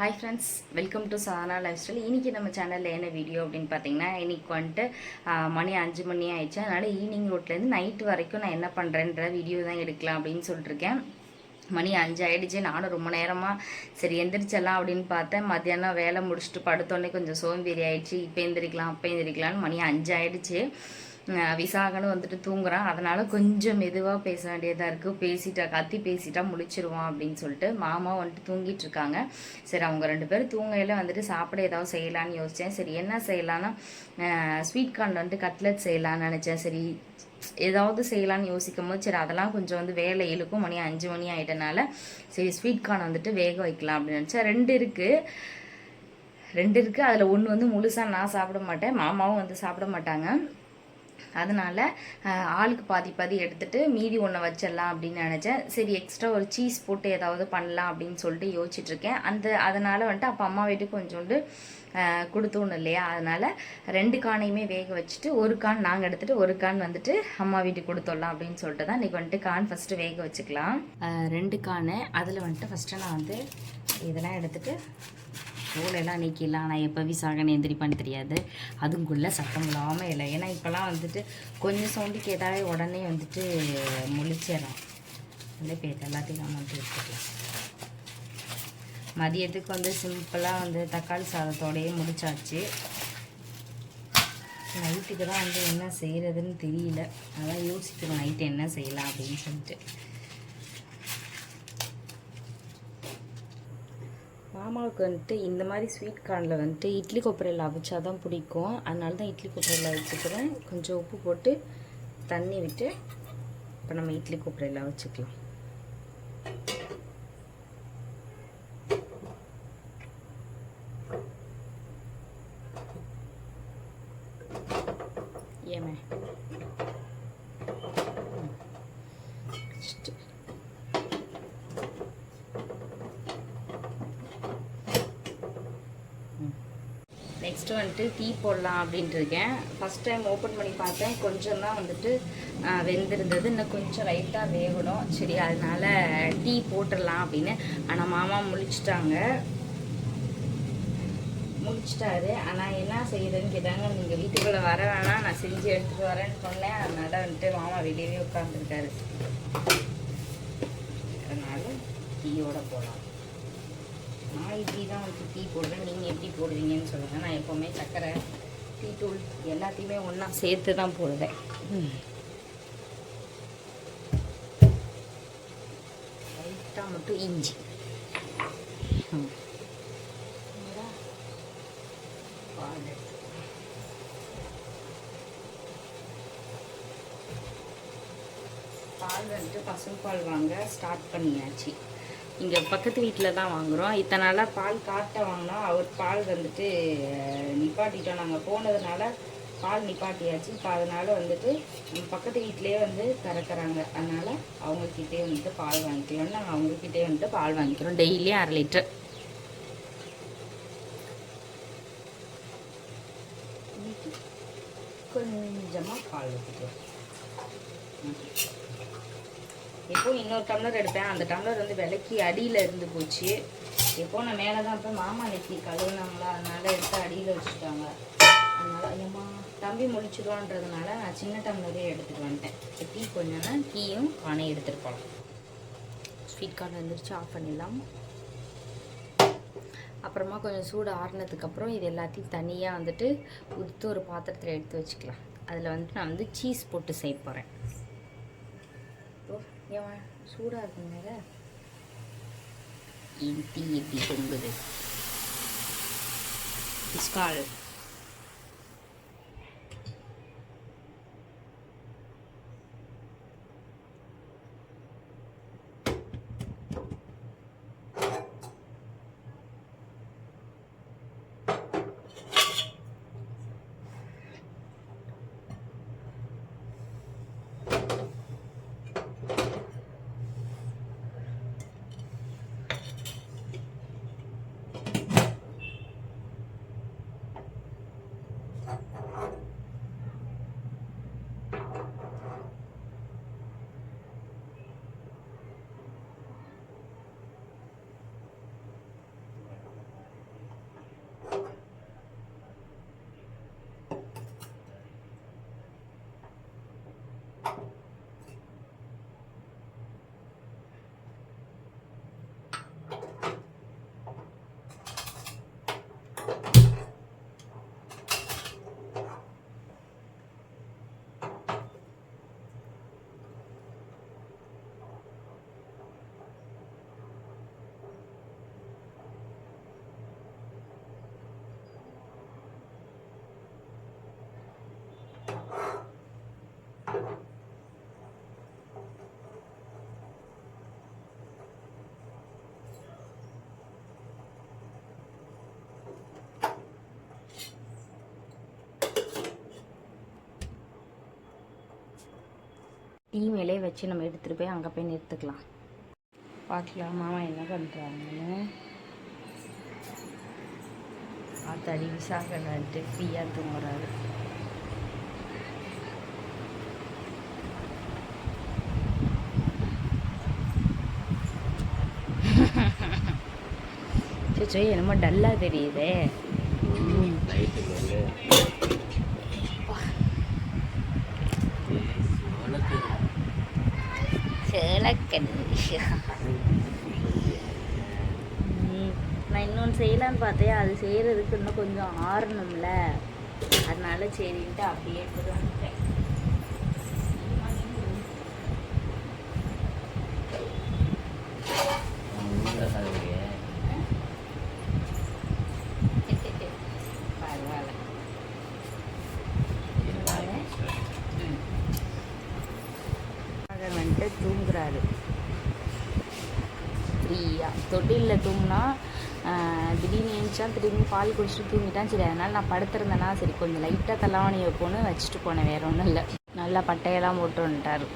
Hi friends welcome to Sana lifestyle இன்றைக்கி நம்ம சேனலில் என்ன வீடியோ அப்படின்னு பார்த்தீங்கன்னா இன்னைக்கு வந்துட்டு மணி அஞ்சு மணி ஆயிடுச்சு. அதனால் ஈவினிங் ரோட்லேருந்து நைட்டு வரைக்கும் நான் என்ன பண்ணுறேன்ற வீடியோ தான் எடுக்கலாம் அப்படின்னு சொல்லிட்டுருக்கேன். மணி அஞ்சு ஆகிடுச்சு நானும் ரொம்ப நேரமாக சரி எந்திரிச்சிடலாம் அப்படின்னு பார்த்தேன். மத்தியானம் வேலை முடிச்சுட்டு படுத்தோடனே கொஞ்சம் சோம்பேறி ஆயிடுச்சு. இப்போ எந்திரிக்கலாம் அப்போ எந்திரிக்கலாம்னு மணி அஞ்சு ஆகிடுச்சு விசாகனும் வந்துட்டு தூங்குறான். அதனால கொஞ்சம் மெதுவாக பேச வேண்டியதாக இருக்குது பேசிட்டா கத்தி பேசிட்டா முழிச்சிருவான் அப்படின்னு சொல்லிட்டு மாமா வந்துட்டு தூங்கிட்டு இருக்காங்க. சரி அவங்க ரெண்டு பேரும் தூங்கையில வந்துட்டு சாப்பிட ஏதாவது செய்யலான்னு யோசித்தேன் சரி என்ன செய்யலான்னா ஸ்வீட் கார்னில் வந்துட்டு கட்லெட் செய்யலான்னு நினச்சேன். சரி ஏதாவது செய்யலான்னு யோசிக்கும் போது சரி அதெல்லாம் கொஞ்சம் வந்து வேலை இழுக்கும். மணி அஞ்சு மணி ஆகிட்டனால சரி ஸ்வீட் கார்ன் வந்துட்டு வேக வைக்கலாம் அப்படின்னு நினச்சேன். ரெண்டு இருக்குது ரெண்டு இருக்குது அதில் ஒன்று வந்து முழுசாக நான் சாப்பிட மாட்டேன். மாமாவும் வந்து சாப்பிட மாட்டாங்க. அதனால் ஆளுக்கு பாதி பாதி எடுத்துட்டு மீதி ஒன்றை வச்சிடலாம் அப்படின்னு நினச்சேன். சரி எக்ஸ்ட்ரா ஒரு சீஸ் போட்டு ஏதாவது பண்ணலாம் அப்படின்னு சொல்லிட்டு யோசிச்சுட்ருக்கேன். அந்த அதனால் வந்துட்டு அப்போ அம்மா வீட்டுக்கு கொஞ்சோண்டு கொடுத்தோன்னு கொடுத்தோணும் இல்லையா? அதனால் ரெண்டு கானையுமே வேக வச்சுட்டு ஒரு கான் நாங்கள் எடுத்துகிட்டு ஒரு கான் வந்துட்டு அம்மா வீட்டுக்கு கொடுத்துடலாம் அப்படின்னு சொல்லிட்டு தான் இன்றைக்கி வந்துட்டு கான் ஃபஸ்ட்டு வேக வச்சுக்கலாம். ரெண்டு கானை. அதில் வந்துட்டு ஃபஸ்ட்டு நான் வந்து இதெல்லாம் எடுத்துகிட்டு தோலெல்லாம் நீக்கிடலாம். ஆனால் எப்போ விசாகன்னு எந்திரிப்பான்னு தெரியாது. அதுக்குள்ளே சத்தம் இல்லாமல் இல்லை. ஏன்னா இப்போலாம் வந்துட்டு கொஞ்சம் சவுண்டு கேட்டாலே உடனே வந்துட்டு முழிச்சிடலாம் இல்லை இப்போ எல்லாத்தையும் நம்ம வந்து எடுத்துக்கலாம். மதியத்துக்கு வந்து சிம்பிளாக வந்து தக்காளி சாதத்தோடையே முடிச்சாச்சு. நைட்டுக்கு தான் வந்து என்ன செய்கிறதுன்னு தெரியல. அதான் யோசிக்கிறோம் நைட்டு என்ன செய்யலாம் அப்படின்னு சொல்லிட்டு. மாமாவுக்கு வந்துட்டு இந்த மாதிரி ஸ்வீட் கார்னில் வந்துட்டு இட்லி கொப்பரையில் அவிச்சா தான் பிடிக்கும். அதனால தான் இட்லி கொப்பரையில் வச்சுக்கிறேன் கொஞ்சம் உப்பு போட்டு தண்ணி விட்டு இப்போ நம்ம இட்லி கொப்பரையில் வச்சுக்கலாம் ஏமே வச்சுட்டு ஃபஸ்ட்டு வந்துட்டு டீ போடலாம் அப்படின்ட்டு இருக்கேன். ஃபஸ்ட் டைம் ஓப்பன் பண்ணி பார்த்தேன். கொஞ்சம் தான் வந்துட்டு வெந்திருந்தது. இன்னும் கொஞ்சம் லைட்டாக வேகணும். சரி அதனால் டீ போட்டுடலாம் அப்படின்னு. ஆனால் மாமா முழிச்சிட்டாங்க. முடிச்சிட்டாரு ஆனால் என்ன செய்யுதுன்னு கேட்டாங்க. நீங்கள் வீட்டுக்குள்ளே வர வேணாம். நான் செஞ்சு எடுத்துகிட்டு வரேன்னு சொன்னேன். அதனால வந்துட்டு மாமா வெளியவே உட்காந்துருக்காரு அதனால டீயோட போகலாம் நான் இப்படி தான் வந்து டீ போடுறேன். நீங்கள் எப்படி போடுவீங்கன்னு சொல்லுங்கள் நான் எப்போவுமே சர்க்கரை டீ தூள் எல்லாத்தையுமே ஒன்றா சேர்த்து தான் போடுவேன். லைட்டாக மட்டும் இஞ்சி. பால் பால் வந்துட்டு பசும்பால் வாங்க ஸ்டார்ட் பண்ணியாச்சு. இங்கே பக்கத்து வீட்டில் தான் வாங்குகிறோம் இத்தனை நாளாக பால் காட்ட வாங்கினோம். அவர் பால் வந்துட்டு நிப்பாட்டிட்டோம். நாங்கள் போனதுனால பால் நிப்பாட்டியாச்சு. இப்போ அதனால் வந்துட்டு பக்கத்து வீட்டிலேயே வந்து கறக்குறாங்க. அதனால் அவங்கக்கிட்டே வந்துட்டு பால் வாங்கிக்கிறோம். நாங்கள் அவங்கக்கிட்டே வந்துட்டு பால் வாங்கிக்கிறோம். டெய்லியும் அரை லிட்டர். கொஞ்சமாக பால் ஊற்றிக்கலாம் எப்போ இன்னொரு டம்ளர் எடுப்பேன். அந்த டம்ளர் வந்து விலைக்கு அடியில் இருந்து போச்சு. எப்போ நான் மேலே தான் இப்போ மாமா நெத்தி கழுவுனாங்களா அதனால எடுத்து அடியில் வச்சுட்டாங்க. அதனால் ஐயம்மா தம்பி முடிச்சிடுவான்றதுனால நான் சின்ன டம்ளரே எடுத்துகிட்டு வந்துட்டேன். இப்போ டீ கொஞ்சம்னா டீயும் பானை எடுத்துகிட்டு போகலாம் ஸ்வீட் கார்ன் வந்துருச்சு ஆஃப் பண்ணிடலாம். அப்புறமா கொஞ்சம் சூடு ஆறுனதுக்கப்புறம் இது எல்லாத்தையும் தனியாக வந்துட்டு உதுத்து ஒரு பாத்திரத்தில் எடுத்து வச்சுக்கலாம். அதில் வந்துட்டு நான் வந்து சீஸ் போட்டு செய்ய போகிறேன் ஏன் சூடாக இருக்குங்க என் டீ எப்படி தொங்குது பிஸ்கால். டீ மேலே வச்சு நம்ம எடுத்துகிட்டு போய் அங்கே போய் நிறுத்துக்கலாம். பார்க்கலாம் மாமா என்ன பண்ணுறாங்கன்னு ஆத்தாடி விசாகன்ட்டு ஃப்ரீயாக தூங்குறாரு. சோ என்னமோ டல்லாக தெரியுதே. நைட்டு நான் இன்னொன்று செய்யலான்னு பார்த்தேன். அது செய்கிறதுக்கு இன்னும் கொஞ்சம் ஆறணும்ல. அதனால சரின்ட்டு அப்படியே எடுத்துட்டு போட்டு தூங்குறாரு. ஃப்ரீயாக தொட்டிலில் தூங்கினா திடீர்னு எழுந்துச்சா திடீர்னு பால் குடிச்சிட்டு தூங்கிட்டான் சரி அதனால் நான் படுத்திருந்தேனா சரி கொஞ்சம் லைட்டாக தலவாணி வைப்போன்னு வச்சுட்டு போனேன் வேற ஒன்றும் இல்லை. நல்லா பட்டையெல்லாம் போட்டு வந்துட்டாரு.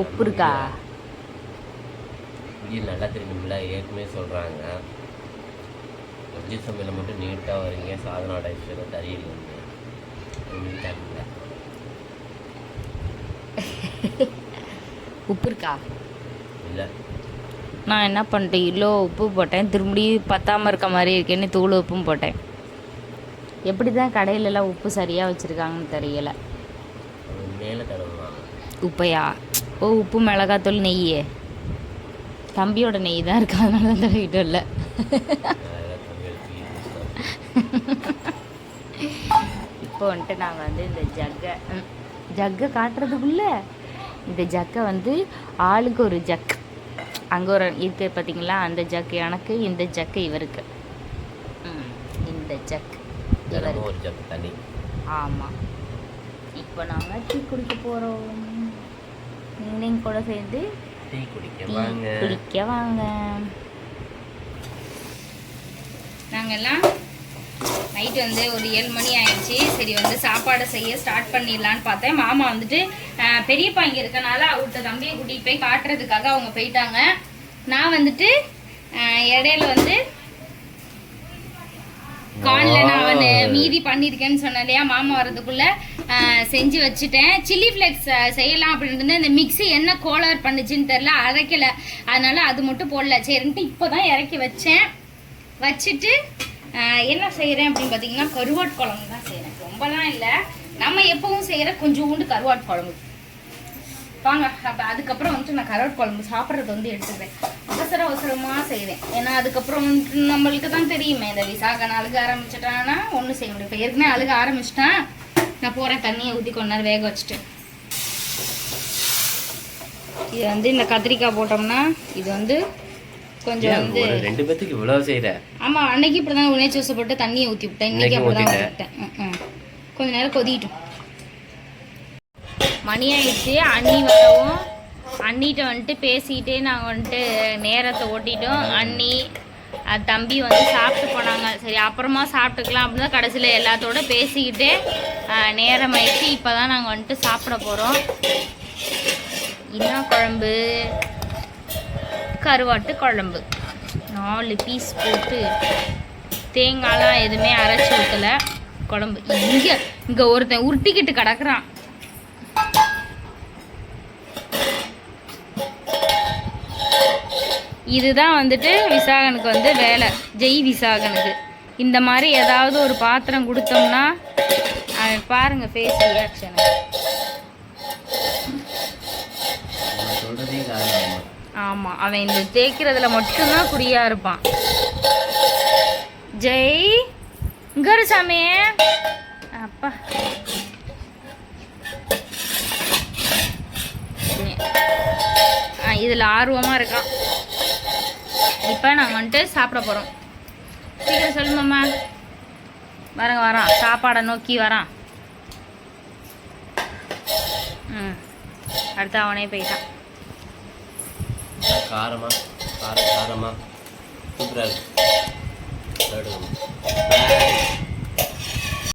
உப்பு இருக்கா? வீடு நல்லா தெரியுமில்ல ஏற்கனவே சொல்கிறாங்க வெஜ்ஜி சமையல மட்டும் நீட்டாக வரீங்க சாதனோட ஐஸ்வர்யம் தெரியல உப்பு இருக்கா இல்லை. நான் என்ன பண்ணிட்டேன்? கிலோ உப்பு போட்டேன். திரும்பி பத்தாமல் இருக்க மாதிரி இருக்கேன்னு தூள் உப்பும் போட்டேன். எப்படி தான் கடையிலலாம் உப்பு சரியாக வச்சுருக்காங்கன்னு தெரியல. உப்பையா? ஓ உப்பு மிளகாத்தூள் நெய் தம்பியோட நெய் தான் இருக்கு அதனால தான் தடவிட்டு இல்லை இப்போ வந்துட்டு நாங்கள் வந்து இந்த ஜக்கை ஜக்கை காட்டுறதுக்குள்ள இந்த ஜக்கை வந்து ஆளுக்கு ஒரு ஜக். அங்கே ஒரு இருக்கு பார்த்தீங்களா அந்த ஜக்கு எனக்கு இந்த ஜக்கு இவருக்கு. இந்த ஜக் இவருக்கு. ஆமாம் இப்போ நாங்கள் டீ குடிக்க போகிறோம் நீங்களும் கூட சேர்ந்து டீ குடிக்க வாங்க. குடிக்க வாங்க. நாங்கள் எல்லாம் நைட்டு வந்து ஒரு ஏழு மணி ஆயிடுச்சு. சரி வந்து சாப்பாடு செய்ய ஸ்டார்ட் பண்ணிடலான்னு பார்த்தேன். மாமா வந்துட்டு அஹ், பெரியப்பா இங்கே இருக்கனால அவர்கிட்ட தம்பியை கூட்டிகிட்டு போய் காட்டுறதுக்காக அவங்க போயிட்டாங்க. நான் வந்துட்டு அஹ், இடையில வந்து கார்ன்ல நான் வந்து மீதி பண்ணியிருக்கேன்னு சொன்னேன் இல்லையா? மாமா வர்றதுக்குள்ள செஞ்சு வச்சுட்டேன். சில்லி ஃப்ளேக்ஸ் செய்யலாம் அப்படின்னு இந்த மிக்ஸி என்ன கோளாறு பண்ணுச்சுன்னு தெரில அரைக்கல. அதனால அது மட்டும் போடல. சரின்ட்டு இப்போதான் இறக்கி வச்சேன். வச்சுட்டு என்ன செய்கிறேன் அப்படின்னு பார்த்தீங்கன்னா கருவாட்டு குழம்பு தான் செய்கிறேன் ரொம்பலாம் இல்லை. நம்ம எப்பவும் செய்கிற கொஞ்சோண்டு கருவாட்டு குழம்பு. வாங்க அப்போ அதுக்கப்புறம் வந்துட்டு நான் கருவாட்டு குழம்பு சாப்பிட்றது வந்து எடுத்துக்கிறேன் அவசர அவசரமாக செய்வேன். ஏன்னா அதுக்கப்புறம் வந்துட்டு நம்மளுக்கு தான் தெரியுமே இந்த விசாகன் அழுக ஆரம்பிச்சிட்டான்னா ஒன்றும் செய்ய முடியும் இப்போ ஏற்கனவே அழுக ஆரம்பிச்சிட்டேன் நான் போகிறேன் தண்ணியை ஊற்றி கொஞ்ச நேரம் வேக வச்சுட்டு. இது வந்து இந்த கத்திரிக்காய் போட்டோம்னா இது வந்து கொஞ்சம் வந்து ரெண்டு பேத்துக்கு இவ்வளவு செய்யற ஆமாம் அன்னைக்கு இப்படி தான் உணர்ச்சி வசப்பட்டு தண்ணியை ஊற்றி விட்டேன் இன்னைக்கு அப்படி தான். கொஞ்ச நேரம் கொதிக்கிட்டும். மணி ஆயிடுச்சு. அண்ணி வரவும். அண்ணிட்ட வந்துட்டு பேசிக்கிட்டே நாங்கள் வந்துட்டு நேரத்தை ஓட்டிட்டோம். அண்ணி தம்பி வந்து சாப்பிட்டு போனாங்க. சரி அப்புறமா சாப்பிட்டுக்கலாம் அப்படின்னு தான் கடைசியில் எல்லாத்தோட பேசிக்கிட்டே நேரம் ஆயிடுச்சு இப்போ தான் நாங்கள் வந்துட்டு சாப்பிட போகிறோம் என்ன குழம்பு? கருவாட்டு குழம்பு. நாலு பீஸ் போட்டு தேங்காய்லாம் எதுவுமே அரைச்சி ஊற்றல குழம்பு. இங்கே இங்கே ஒருத்தன் உருட்டிக்கிட்டு கிடக்குறான். இதுதான் வந்துட்டு விசாகனுக்கு வந்து வேலை. ஜெய் விசாகனுக்கு. இந்த மாதிரி ஏதாவது ஒரு பாத்திரம் கொடுத்தோம்னா பாருங்க ஃபேஸ் ரியாக்ஷன் சொல்றதே ஆமாம் அவன் இந்த தேய்க்கிறதுல மட்டும்தான் குறியாக இருப்பான். ஜெய். இங்க சாமி. அப்பா. இதில் ஆர்வமாக இருக்கான். இப்போ நாங்கள் வந்துட்டு சாப்பிட போகிறோம் சீக்கிரம் சொல்லுமாம்மா வரங்க வரான். சாப்பாடை நோக்கி வரான். ம். அடுத்து அவனே போயிட்டான். காரமாக கார காரமாக சூப்பராக இருக்கு.